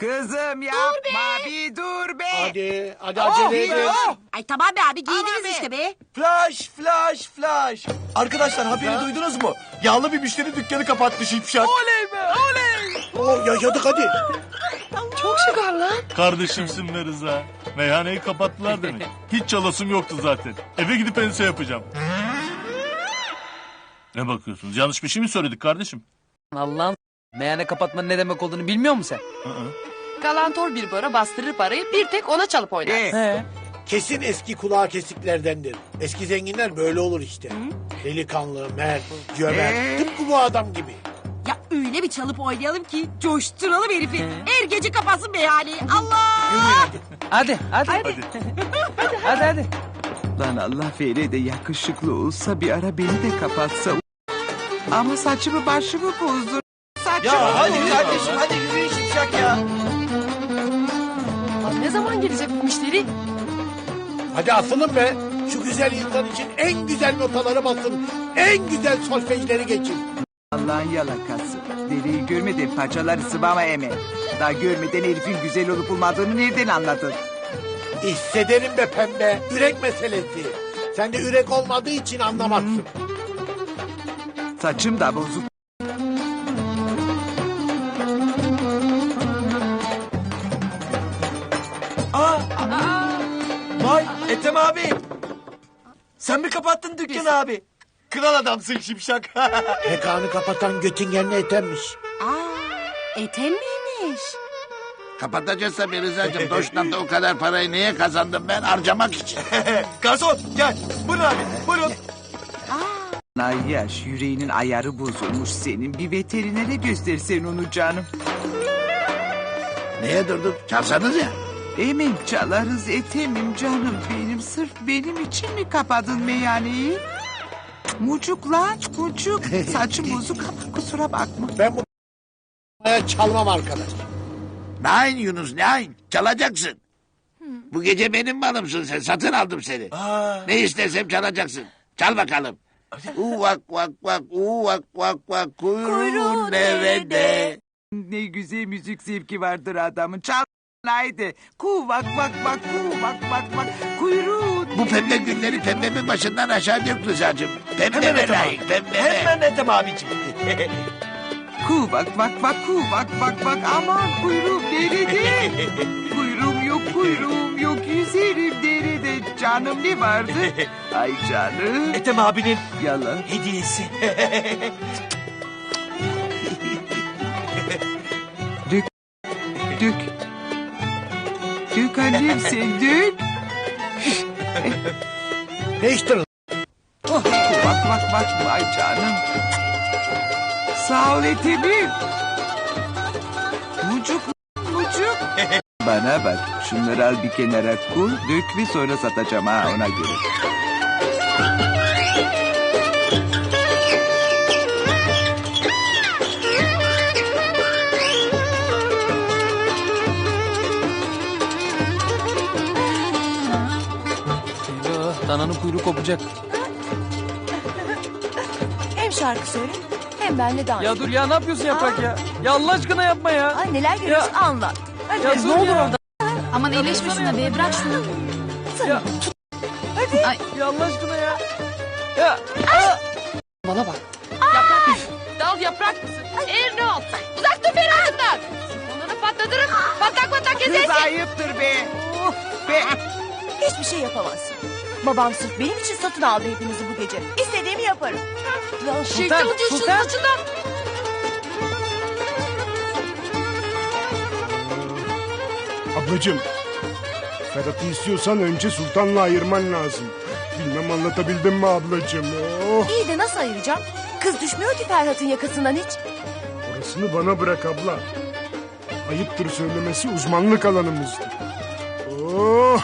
Kızım yapma bir dur be. Hadi, hadi acele edin. Ay tamam be abi giydiniz işte be. Flash, flash, flash. Arkadaşlar haberi duydunuz mu? Yağlı bir müşteri dükkanı kapattı Şipşak. Oley be oley. Oo, yaşadık hadi. Kardeşimsin be Rıza. Meyhaneyi kapattılar demek. Hiç çalasım yoktu zaten. Eve gidip ense yapacağım. Ne bakıyorsunuz? Yanlış bir şey mi söyledik kardeşim? Allah'ım meyhane kapatmanın ne demek olduğunu bilmiyor musun sen? Galantor bir bara bastırır parayı bir tek ona çalıp oynar. He. Kesin eski kulağı kesiklerdendir. Eski zenginler böyle olur işte. Delikanlı, mert, cömert. Tıpkı bu adam gibi. Ya öyle bir çalıp oynayalım ki coşturalım herifi. Her gece kapatsın meyhaneyi. Allah! Yürüyün hadi. Hadi hadi. Hadi. Hadi hadi. Lan Allah Feri de yakışıklı olsa bir ara beni de kapatsa. Ama saçımı başımı bozdur. Ya hadi kardeşim hadi yürüyün Şipşak ya. Abi ne zaman gelecek bu müşteri? Hadi asılın be. Şu güzel insan için en güzel notaları basın. En güzel solfejleri geçin. Allah'ın yalakası. Deriyi görmeden paçaları sıvama eme. Daha görmeden herifin güzel olup olmadığını nereden anladın? Hissederim be pembe. Ürek meselesi. Sen de ürek olmadığı için anlamazsın. Saçım da bozuk. Ethem abi. Sen mi kapattın dükkanı abi? Kral adamsın Şipşak. Mekanı kapatan Göttingenli etemmiş. Aa, Ethem miymiş? Kapatacaksa bir Rıza'cığım Doşnan'da o kadar parayı niye kazandım ben? Harcamak için. Garson gel. Buyurun abi buyurun. Ay yaş yüreğinin ayarı bozulmuş senin. Bir veterinere göstersen onu canım. Niye durduk? Çalsanız ya. Emin çalarız etemim canım benim. Sırf benim için mi kapadın meyhaneyi? Mucuk lan mucuk. Saçım bozuk ama kusura bakma. Ben bu çalmam arkadaş. Nein Yunus nein. Çalacaksın. Bu gece benim malımsın sen. Satın aldım seni. Aa, Ne istersem çalacaksın. Çal bakalım. Uvak vak vak uvak vak vak kuyruğun nerede? Ne güzel müzik zevki vardır adamın. Çal haydi. Ku vak vak vak ku vak vak vak. Kuyruğun. Bu pembe günleri pembemin başından aşağı dök Rıza'cığım. Pembe Hemen mi Ethem layık abi. pembe mi? Hemen Ethem abiciğim. Ku vak vak vak ku vak vak vak. Aman kuyruğum nerede? kuyruğum yok kuyruğum yok. Yüzerim derede. Canım ne vardı? Ay canım. Ethem abinin Yalan. hediyesi. Sen dök. Ne içtin? Oh, bak bak bak vay canım. Sağ ol etemim. Mucuk mucuk. Bana bak şunları al bir kenara koy dök ve sonra satacağım ha ona göre. Dananın kuyruğu kopacak. Hem şarkı söyle hem benle dans. Ya dur ya ne yapıyorsun yaprak ya? Ya Allah aşkına yapma ya. Ay neler görüyorsun anlat. Hadi Ya ne olur orada. Aman iyileşme şuna be bırak şunu. Ya. Ya Allah aşkına ya. Ya. Bana bak. Yaprak mısın? Dal yaprak mısın? Ol? Uzak dur beni ağzından. Onları patlatırım. Patlak patlak Kız kesersin. ayıptır be. Oh, be. Hiçbir şey yapamazsın. Babam sırf benim için satın aldı hepinizi bu gece. İstediğimi yaparım. Ya Şeytan ucu şunun Sultan. saçından. Ablacığım, Ferhat'ı istiyorsan önce Sultan'la ayırman lazım. Bilmem anlatabildim mi ablacığım? Oh, iyi de nasıl ayıracağım? Kız düşmüyor ki Ferhat'ın yakasından hiç. orasını bana bırak abla. Ayıptır söylemesi uzmanlık alanımızdır. Oh,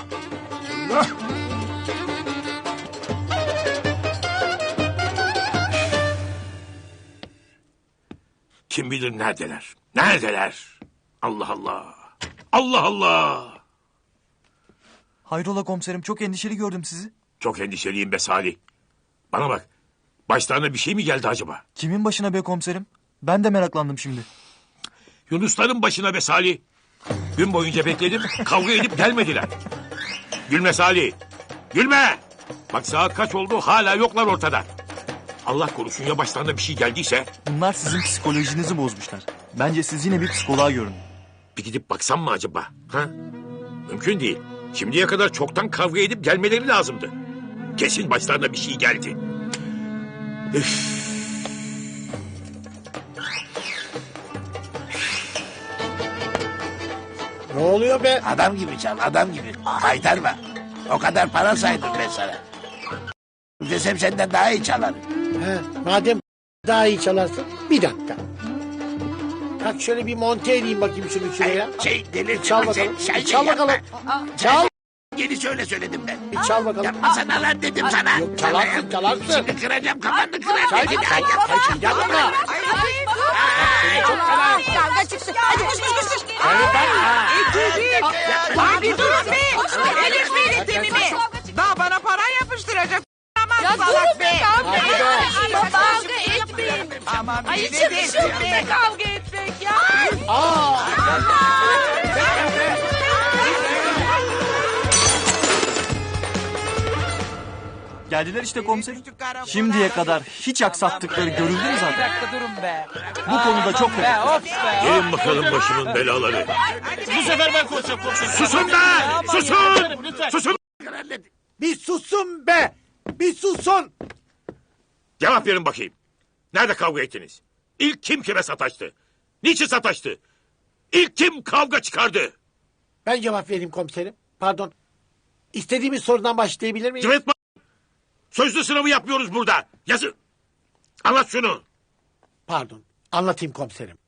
Kim bilir neredeler? Neredeler? Allah Allah. Allah Allah. Hayrola komiserim çok endişeli gördüm sizi. Çok endişeliyim be Salih. Bana bak. Başlarına bir şey mi geldi acaba? Kimin başına be komiserim? Ben de meraklandım şimdi. Yunusların başına be Salih. Gün boyunca bekledim. Kavga edip gelmediler. Gülme Salih. Gülme. Bak saat kaç oldu hala yoklar ortada. Allah korusun ya başlarına bir şey geldiyse Bunlar sizin psikolojinizi bozmuşlar. Bence siz yine bir psikoloğa görün. bir gidip baksam mı acaba? Ha? Mümkün değil. Şimdiye kadar çoktan kavga edip gelmeleri lazımdı. Kesin başlarına bir şey geldi. Üf. Ne oluyor be? Adam gibi çal adam gibi. Kaytarma. O kadar para saydım ben sana. Desem senden daha iyi çalarım. He, madem daha iyi çalarsın bir dakika. Kalk şöyle bir monte edeyim bakayım şunu şuraya. Şey delirtme Çal sen. bakalım. Şey, Çal yapma. bakalım. Çal. Yeni söyle söyledim ben. Bir çal bakalım. Yapma sana lan dedim sana. Yok, çalarsın, çalarsın. Şimdi kıracağım kafanı kıracağım. Çal. Hadi, hadi, hadi. Yapma. Kavga çıksın. Hadi koş koş koş. koş. Abi dur be. Delirtmeyin temimi. Daha Aman Ay bir içim de üşüdü be. be kavga etmek ya. Aa. Geldiler işte komiserim. Şimdiye kadar hiç aksattıkları görüldü mü Bir zaten? dakika durun be. Bu konuda çok Be fena. of be. Gelin bakalım başımın belaları. Bu sefer ben konuşacağım komiserim. Susun be! Susun! Susun! Bir susun be. Bir susun. Cevap verin bakayım. Nerede kavga ettiniz? İlk kim kime sataştı? Niçin sataştı? İlk kim kavga çıkardı? Ben cevap vereyim komiserim. Pardon. İstediğimiz sorudan başlayabilir miyim? Cıvıtma! Sözlü sınavı yapmıyoruz burada. Yazın. Anlat şunu. Pardon. Anlatayım komiserim.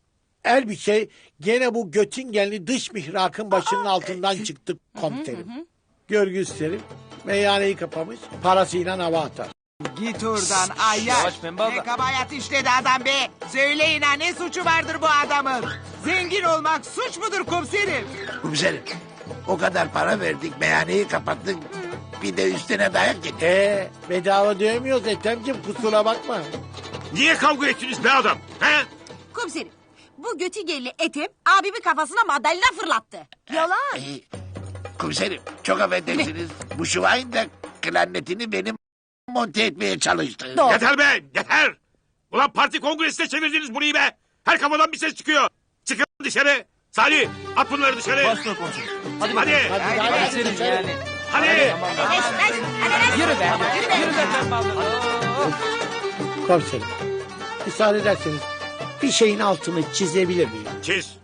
El bir şey gene bu Göttingenli dış mihrakın başının altından çıktı komiserim. Görgüslerim meyhaneyi kapamış parasıyla hava atar. Git oradan ayak. Yavaş pembe abla. Ne kabahat işledi adam be. Söyleyin ha ne suçu vardır bu adamın. Zengin olmak suç mudur komiserim? Komiserim. O kadar para verdik meyhaneyi kapattık. Bir de üstüne dayak yedik. Ee, bedava dövmüyoruz Ethem'ciğim kusura bakma. Niye kavga ettiniz be adam? He? Komiserim. Bu Göttingenli Ethem abimin kafasına mandalina fırlattı. Yalan. Komiserim çok affedersiniz. Bu şuvayin de klarnetini benim monte etmeye çalıştı. Doğru. Yeter be yeter. Ulan parti kongresine çevirdiniz burayı be. Her kafadan bir ses çıkıyor. Çıkın dışarı. Salih at bunları dışarı. Başla komiserim. Hadi. Hadi, Hadi. hadi, dışarı. yani. Hadi. Yürü be. Yürü be abla. Komiserim. Müsaade ederseniz bir şeyin altını çizebilir miyim? Çiz.